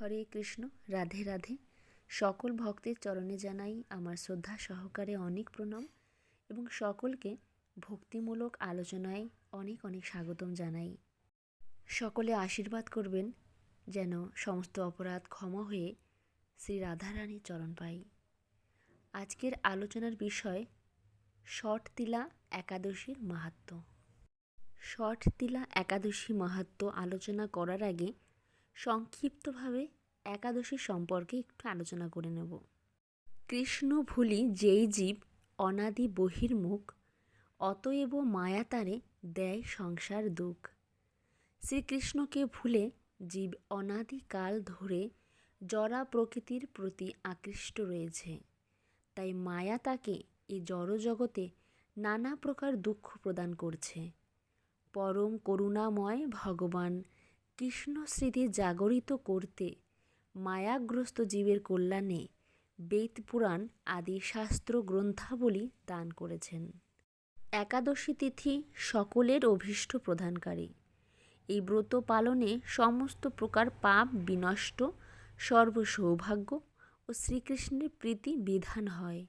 হরে কৃষ্ণ, রাধে রাধে। সকল ভক্তের চরণে জানাই আমার শ্রদ্ধা সহকারে অনেক প্রণাম এবং সকলকে ভক্তিমূলক আলোচনায় অনেক অনেক স্বাগতম জানাই। সকলে আশীর্বাদ করবেন যেন সমস্ত অপরাধ ক্ষমা হয়ে শ্রী রাধারানীর চরণ পাই। আজকের আলোচনার বিষয় ষট তিলা একাদশীর মাহাত্ম্য। ষট তিলা একাদশী মাহাত্ম্য আলোচনা করার আগে সংক্ষিপ্তভাবে একাদশী সম্পর্কে একটু আলোচনা করে নেব। কৃষ্ণ ভুলি যেই জীব অনাদি বহির্মুখ, অতএব মায়া তারে দেয় সংসার দুঃখ। শ্রীকৃষ্ণকে ভুলে জীব অনাদিকাল ধরে জরা প্রকৃতির প্রতি আকৃষ্ট রয়েছে। তাই মায়া তাকে এই জড়জগতে নানা প্রকার দুঃখ প্রদান করছে। পরম করুণাময় ভগবান কৃষ্ণ স্মৃতি জাগরিত করতে মায়াগ্রস্ত জীবের কল্যাণে বেদ পুরাণ আদি শাস্ত্র গ্রন্থাবলী দান করেছেন। একাদশী তিথি সকলের অভীষ্ট প্রদানকারী এই ব্রত পালনে সমস্ত প্রকার পাপ বিনষ্ট, সর্বসৌভাগ্য ও শ্রীকৃষ্ণের প্রীতি বিধান হয়।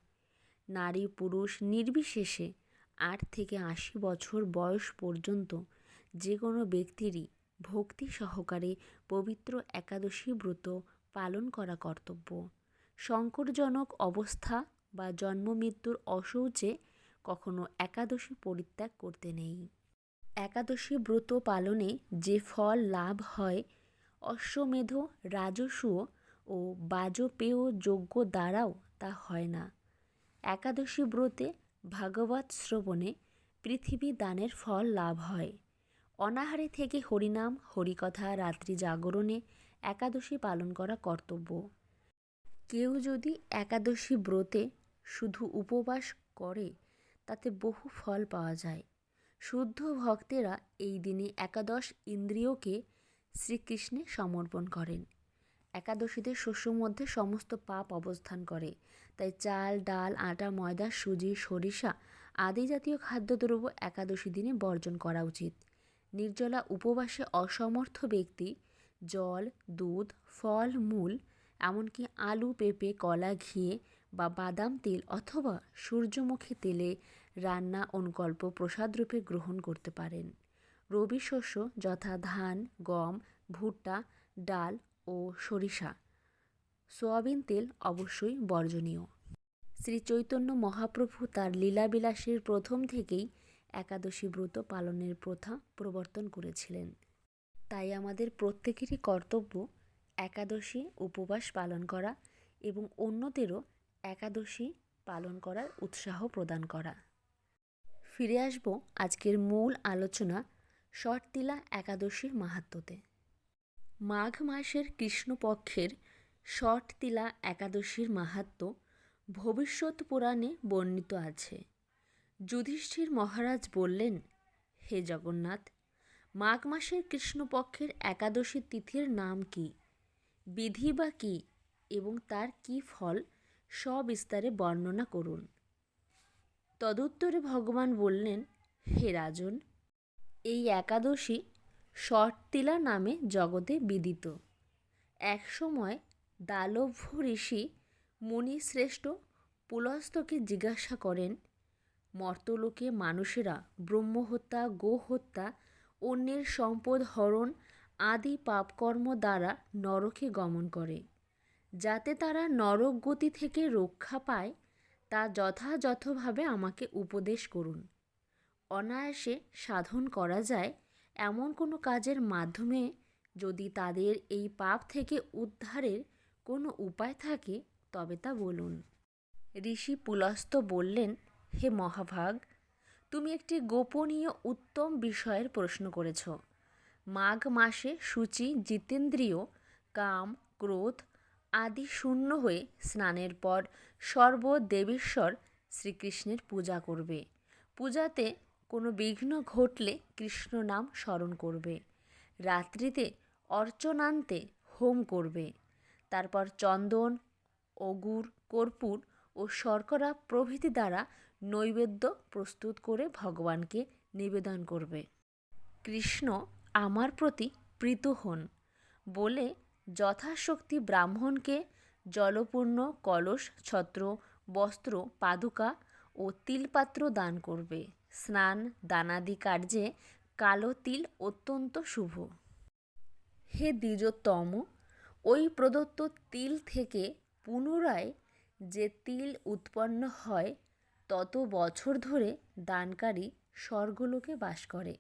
নারী পুরুষ নির্বিশেষে আট থেকে আশি বছর বয়স পর্যন্ত যে কোনো ব্যক্তিরই ভক্তি সহকারে পবিত্র একাদশী ব্রত পালন করা কর্তব্য। সংকটজনক অবস্থা বা জন্মমৃত্যুর অশৌচে কখনো একাদশী পরিত্যাগ করতে নেই। একাদশী ব্রত পালনে যে ফল লাভ হয়, অশ্বমেধ, রাজস্ব ও বাজপেয় যজ্ঞ দ্বারাও তা হয় না। একাদশী ব্রতে ভাগবত শ্রবণে পৃথিবী দানের ফল লাভ হয়। অনাহারে থেকে হরিনাম, হরিকথা, রাত্রি জাগরণে একাদশী পালন করা কর্তব্য। কেউ যদি একাদশী ব্রতে শুধু উপবাস করে, তাতে বহু ফল পাওয়া যায়। শুদ্ধ ভক্তেরা এই দিনে একাদশ ইন্দ্রিয়কে শ্রীকৃষ্ণে সমর্পণ করেন। একাদশীতে শস্য মধ্যে সমস্ত পাপ অবস্থান করে। তাই চাল, ডাল, আটা, ময়দা, সুজি, সরিষা আদি জাতীয় খাদ্যদ্রব্য একাদশী দিনে বর্জন করা উচিত। নির্জলা উপবাসে অসমর্থ ব্যক্তি, জল, দুধ, ফল, মূল, এমনকি আলু, পেঁপে, কলা, ঘিয়ে বা বাদাম তেল অথবা সূর্যমুখী তেলে রান্না অনুকল্প প্রসাদরূপে গ্রহণ করতে পারেন। রবি শস্য যথা ধান, গম, ভুট্টা, ডাল ও সরিষা। সোয়াবিন তেল অবশ্যই বর্জনীয়। শ্রী চৈতন্য মহাপ্রভু তার লীলাবিলাসের প্রথম থেকেই একাদশী ব্রত পালনের প্রথা প্রবর্তন করেছিলেন। তাই আমাদের প্রত্যেকেরই কর্তব্য একাদশী উপবাস পালন করা এবং অন্যদেরও একাদশী পালন করার উৎসাহ প্রদান করা। ফিরে আসব আজকের মূল আলোচনা শর্তিলা একাদশীর মাহাত্মতে। মাঘ মাসের কৃষ্ণপক্ষের শর্তিলা একাদশীর মাহাত্ম ভবিষ্যৎ পুরাণে বর্ণিত আছে। যুধিষ্ঠির মহারাজ বললেন, হে জগন্নাথ, মাঘ মাসের কৃষ্ণপক্ষের একাদশী তিথির নাম কি? বিধি বা কী? এবং তার কি ফল? সবিস্তারে বর্ণনা করুন। তদুত্তরে ভগবান বললেন, হে রাজন, এই একাদশী শর্তিলা নামে জগতে বিদিত। একসময় দালভ্য ঋষি মুনিশ্রেষ্ঠ পুলস্তকে জিজ্ঞাসা করেন মর্তলোকে মানুষেরা ব্রহ্মহত্যা, গোহত্যা, অন্যের সম্পদ হরণ আদি পাপকর্ম দ্বারা নরকে গমন করে। যাতে তারা নরক গতি থেকে রক্ষা পায়, তা যথাযথভাবে আমাকে উপদেশ করুন। অনায়াসে সাধন করা যায় এমন কোনো কাজের মাধ্যমে যদি তাদের এই পাপ থেকে উদ্ধারের কোনো উপায় থাকে, তবে তা বলুন। ঋষি পুলস্ত বললেন হে মহাভাগ, তুমি একটি গোপনীয় উত্তম বিষয়ের প্রশ্ন করেছ। মাঘ মাসে সূচি, জিতেন্দ্রীয়, কাম, ক্রোধ আদি শূন্য হয়ে স্নানের পর সর্বদেবেশ্বর শ্রীকৃষ্ণের পূজা করবে। পূজাতে কোনো বিঘ্ন ঘটলে কৃষ্ণ নাম স্মরণ করবে। রাত্রিতে অর্চনান্তে হোম করবে। তারপর চন্দন অগুর কর্পূর ও শর্করা প্রভৃতি দ্বারা নৈবেদ্য প্রস্তুত করে ভগবানকে নিবেদন করবে। কৃষ্ণ আমার প্রতি প্রীত হন বলে যথাশক্তি ব্রাহ্মণকে জলপূর্ণ কলস, ছত্র, বস্ত্র, পাদুকা ও তিলপাত্র দান করবে। স্নান, দানাদি কার্যে কালো তিল অত্যন্ত শুভ। হে দ্বিজোত্তম, ওই প্রদত্ত তিল থেকে পুনরায় যে তিল উৎপন্ন হয় তত বছর ধরে দানকারী স্বর্গলোকে বাস করে।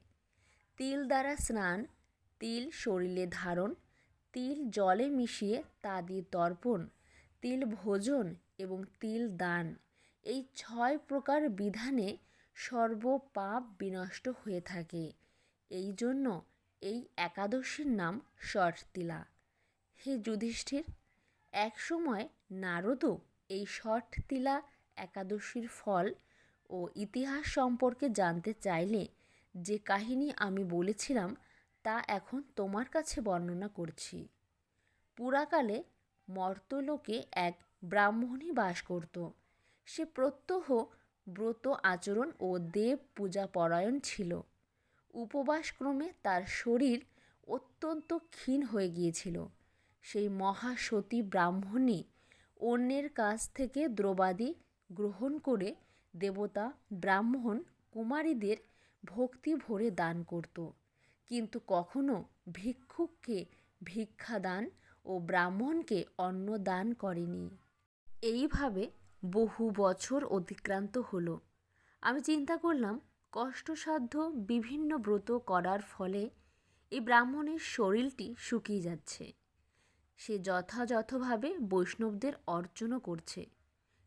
তিল দ্বারা স্নান, তিল শরীরে ধারণ, তিল জলে মিশিয়ে তা দিয়ে তর্পণ, তিল ভোজন এবং তিল দান এই ছয় প্রকার বিধানে সর্বপাপ বিনষ্ট হয়ে থাকে। এই জন্য এই একাদশীর নাম ষটতিলা হে যুধিষ্ঠির এক সময় নারদও এই ষটতিলা একাদশীর ফল ও ইতিহাস সম্পর্কে জানতে চাইলে যে কাহিনী আমি বলেছিলাম তা এখন তোমার কাছে বর্ণনা করছি। পুরাকালে মর্তলোকে এক ব্রাহ্মণী বাস করত। সে প্রত্যহ ব্রত আচরণ ও দেব পূজা পরায়ণ ছিল। উপবাসক্রমে তার শরীর অত্যন্ত ক্ষীণ হয়ে গিয়েছিল। সেই মহাসতী ব্রাহ্মণী অন্যের কাছ থেকে দ্রবাদি গ্রহণ করে দেবতা ব্রাহ্মণ কুমারীদের ভক্তি ভরে দান করত। কিন্তু কখনো ভিক্ষুককে ভিক্ষাদান ও ব্রাহ্মণকে অন্ন দান করেনি। এইভাবে বহু বছর অতিক্রান্ত হলো। আমি চিন্তা করলাম, কষ্টসাধ্য বিভিন্ন ব্রত করার ফলে এই ব্রাহ্মণের শরীরটি শুকিয়ে যাচ্ছে। সে যথাযথভাবে বৈষ্ণবদের অর্চনও করছে।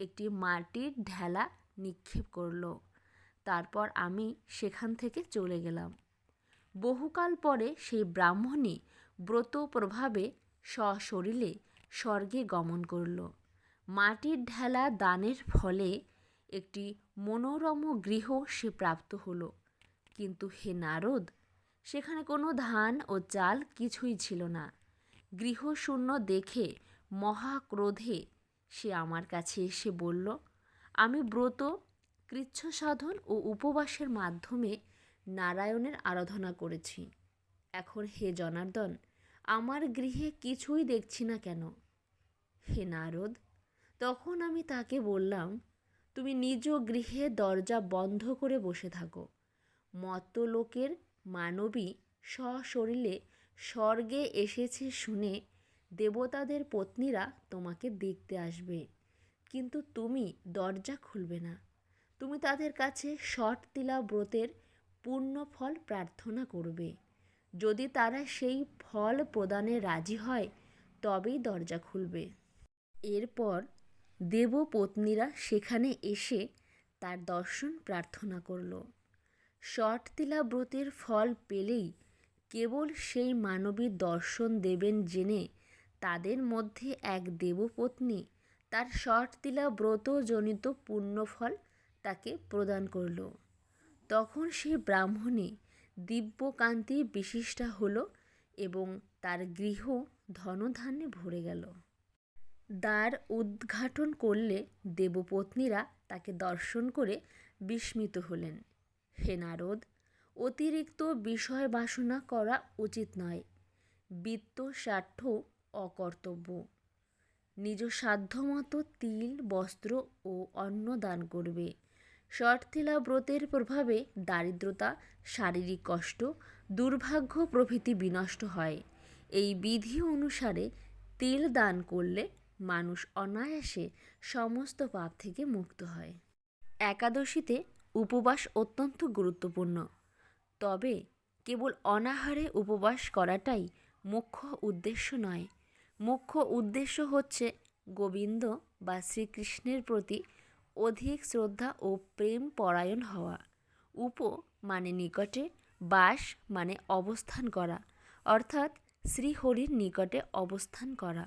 একটি মাটির ঢেলা নিক্ষেপ করল। তারপর আমি সেখান থেকে চলে গেলাম। বহুকাল পরে সেই ব্রাহ্মণী ব্রত প্রভাবে সশরীরে স্বর্গে গমন করল। মাটির ঢেলা দানের ফলে একটি মনোরম গৃহ সে প্রাপ্ত হলো। কিন্তু হে নারদ, সেখানে কোনো ধান ও চাল কিছুই ছিল না। গৃহশূন্য দেখে মহাক্রোধে সে আমার কাছে এসে বলল, আমি ব্রত কৃচ্ছ সাধন ও উপবাসের মাধ্যমে নারায়ণের আরাধনা করেছি। এখন হে জনার্দন, আমার গৃহে কিছুই দেখছি না কেন? হে নারদ, তখন আমি তাকে বললাম, তুমি নিজ গৃহে দরজা বন্ধ করে বসে থাকো। মত্তলোকের মানবী সশরীরে স্বর্গে এসেছে শুনে দেবতাদের পত্নীরা তোমাকে দেখতে আসবে। কিন্তু তুমি দরজা খুলবে না। তুমি তাদের কাছে ষট তিলা ব্রতের পূর্ণ ফল প্রার্থনা করবে। যদি তারা সেই ফল প্রদানে রাজি হয়, তবেই দরজা খুলবে। এরপর দেবপত্নীরা সেখানে এসে তার দর্শন প্রার্থনা করল। ষটতিলা ব্রতের ফল পেলেই কেবল সেই মানবীর দর্শন দেবেন জেনে তাদের মধ্যে এক দেবপত্নী তার ষটতিলা ব্রতজনিত পুণ্যফল তাকে প্রদান করল। তখন সে ব্রাহ্মণী দিব্যকান্তি বিশিষ্টা হল এবং তার গৃহ ধনধান্যে ভরে গেল। দ্বার উদ্ঘাটন করলে দেবপত্নীরা তাকে দর্শন করে বিস্মিত হলেন। হে নারদ, অতিরিক্ত বিষয় বাসনা করা উচিত নয়। বিত্ত স্বার্থ অকর্তব্য। নিজ সাধ্যমতো তিল, বস্ত্র ও অন্ন দান করবে। শর্তিলা ব্রতের প্রভাবে দারিদ্রতা, শারীরিক কষ্ট, দুর্ভাগ্য প্রভৃতি বিনষ্ট হয়। এই বিধি অনুসারে তিল দান করলে মানুষ অনায়াসে সমস্ত পাপ থেকে মুক্ত হয়। একাদশীতে উপবাস অত্যন্ত গুরুত্বপূর্ণ। তবে কেবল অনাহারে উপবাস করাটাই মুখ্য উদ্দেশ্য নয় মুখ্য উদ্দেশ্য হচ্ছে গোবিন্দ বা শ্রীকৃষ্ণের প্রতি অধিক শ্রদ্ধা ও প্রেম পরায়ণ হওয়া। উপ মানে নিকটে, বাস মানে অবস্থান করা। অর্থাৎ শ্রীহরির নিকটে অবস্থান করা।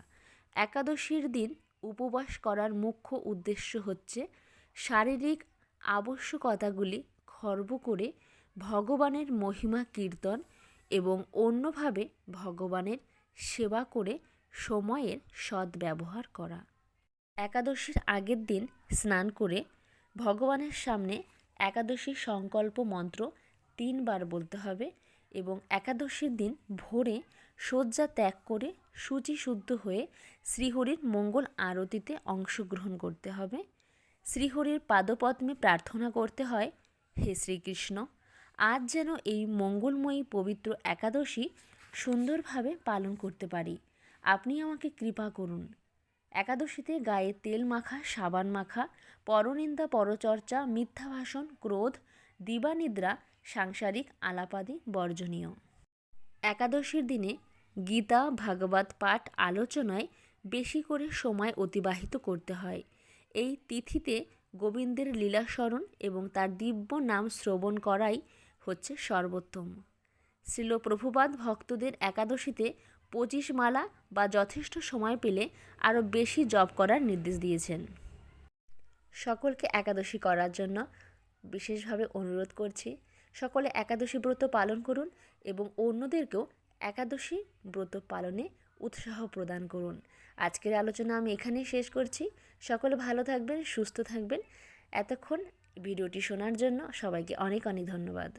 একাদশীর দিন উপবাস করার মুখ্য উদ্দেশ্য হচ্ছে শারীরিক আবশ্যকতাগুলি খর্ব করে ভগবানের মহিমা কীর্তন এবং অন্যভাবে ভগবানের সেবা করে সময়ের সদ্ব্যবহার করা। একাদশীর আগের দিন স্নান করে ভগবানের সামনে একাদশীর সংকল্প মন্ত্র তিনবার বলতে হবে এবং একাদশীর দিন ভোরে শয্যা ত্যাগ করে শুচিশুদ্ধ হয়ে শ্রীহরির মঙ্গল আরতিতে অংশগ্রহণ করতে হবে। শ্রীহরির পাদপদ্মে প্রার্থনা করতে হয়, হে শ্রীকৃষ্ণ, আজ যেন এই মঙ্গলময়ী পবিত্র একাদশী সুন্দরভাবে পালন করতে পারি। আপনি আমাকে কৃপা করুন। একাদশীতে গায়ে তেল মাখা, সাবান মাখা, পরনিন্দা, পরচর্চা মিথ্যা ভাষণ ক্রোধ, দিবানিদ্রা, সাংসারিক আলাপাদি বর্জনীয়। একাদশীর দিনে গীতা, ভাগবত পাঠ আলোচনায় বেশি করে সময় অতিবাহিত করতে হয়। এই তিথিতে গোবিন্দের লীলা স্মরণ এবং তার দিব্য নাম শ্রবণ করাই হচ্ছে সর্বোত্তম। শ্রীল প্রভুপাদ ভক্তদের একাদশীতে পঁচিশ মালা বা যথেষ্ট সময় পেলে আরও বেশি জব করার নির্দেশ দিয়েছেন। সকলকে একাদশী করার জন্য বিশেষভাবে অনুরোধ করছি, সকলে একাদশী ব্রত পালন করুন এবং অন্যদেরকেও একাদশী ব্রত পালনে উৎসাহ প্রদান করুন। আজকের আলোচনা আমি এখানেই শেষ করছি। সকলে ভালো থাকবেন, সুস্থ থাকবেন। এতক্ষণ ভিডিওটি শোনার জন্য সবাইকে অনেক অনেক ধন্যবাদ।